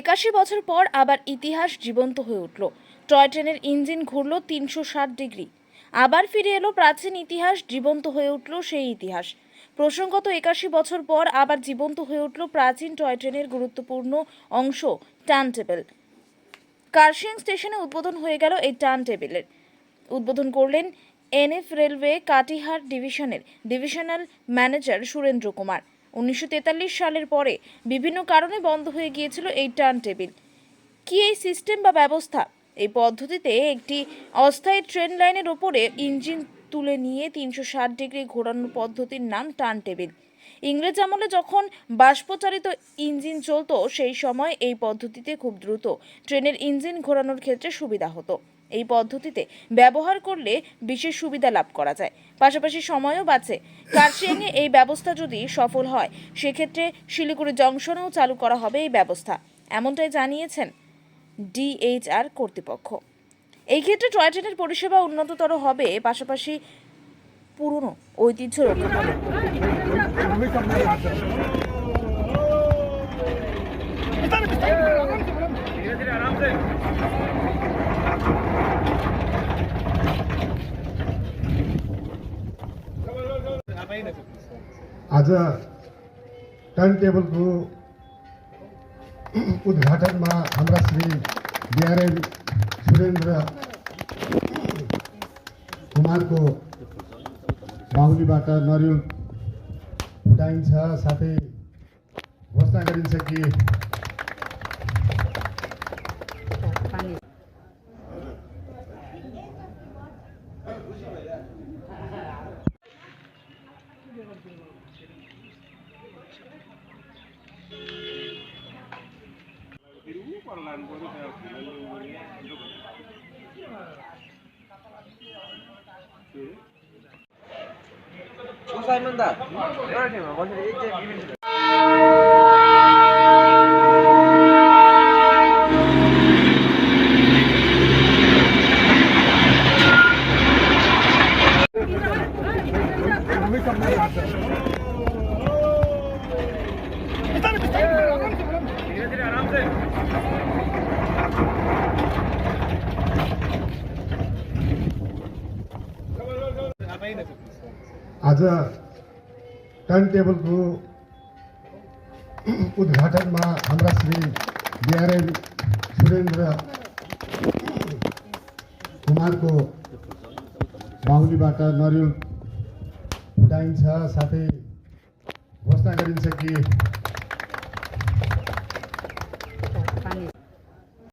একাশি বছর পর আবার ইতিহাস জীবন্ত হয়ে উঠল। টয় ট্রেনের ইঞ্জিন ঘুরল তিনশো ষাট ডিগ্রি। আবার ফিরে এলো প্রাচীন ইতিহাস জীবন্ত হয়ে উঠল সেই ইতিহাস। প্রসঙ্গত একাশি বছর পর আবার জীবন্ত হয়ে উঠল প্রাচীন টয় ট্রেনের গুরুত্বপূর্ণ অংশ টার্ন টেবিল কার্শিয়াং স্টেশনে উদ্বোধন হয়ে গেল এই টার্ন টেবিলের উদ্বোধন করলেন এনএফ রেলওয়ে কাটিহার ডিভিশনের ডিভিশনাল ম্যানেজার সুরেন্দ্র কুমার। উনিশশো তেতাল্লিশ সালের পরে বিভিন্ন কারণে বন্ধ হয়ে গিয়েছিল এই টার্ন টেবিল কি এই সিস্টেম বা ব্যবস্থা? এই পদ্ধতিতে একটি অস্থায়ী ট্রেন লাইনের ওপরে ইঞ্জিন তুলে নিয়ে তিনশো ষাট ডিগ্রি ঘোরানোর পদ্ধতির নাম টার্ন টেবিল ইংরেজ আমলে যখন বাষ্পচালিত ইঞ্জিন চলতো, সেই সময় এই পদ্ধতিতে খুব দ্রুত ট্রেনের ইঞ্জিন ঘোরানোর ক্ষেত্রে সুবিধা হতো। এই পদ্ধতিতে ব্যবহার করলে বিশেষ সুবিধা লাভ করা যায়। পাশাপাশি সময়ও বাঁচে। কার্শিয়াংয়ে এই ব্যবস্থা যদি সফল হয়, সেক্ষেত্রে শিলিগুড়ি জংশনেও চালু করা হবে এই ব্যবস্থা। এমনটাই জানিয়েছেন ডিএইচআর কর্তৃপক্ষ। এই ক্ষেত্রে টয় ট্রেনের পরিষেবা উন্নততর হবে, পাশাপাশি পুরনো ঐতিহ্য রক্ষা आज टर्न टेबलको उद्घाटनमा हाम्रा श्री बिआरएन सुरेन्द्र कुमारको बाहुलीबाट नरिवल फुटाइन्छ साथै घोषणा गरिन्छ कि দা এই যে Thank you. आज टर्न टेबलको उद्घाटनमा हाम्रा श्री बिआरएन सुरेन्द्र कुमारको बाहुलीबाट नरिवल फुटाइन्छ साथै घोषणा गरिन्छ कि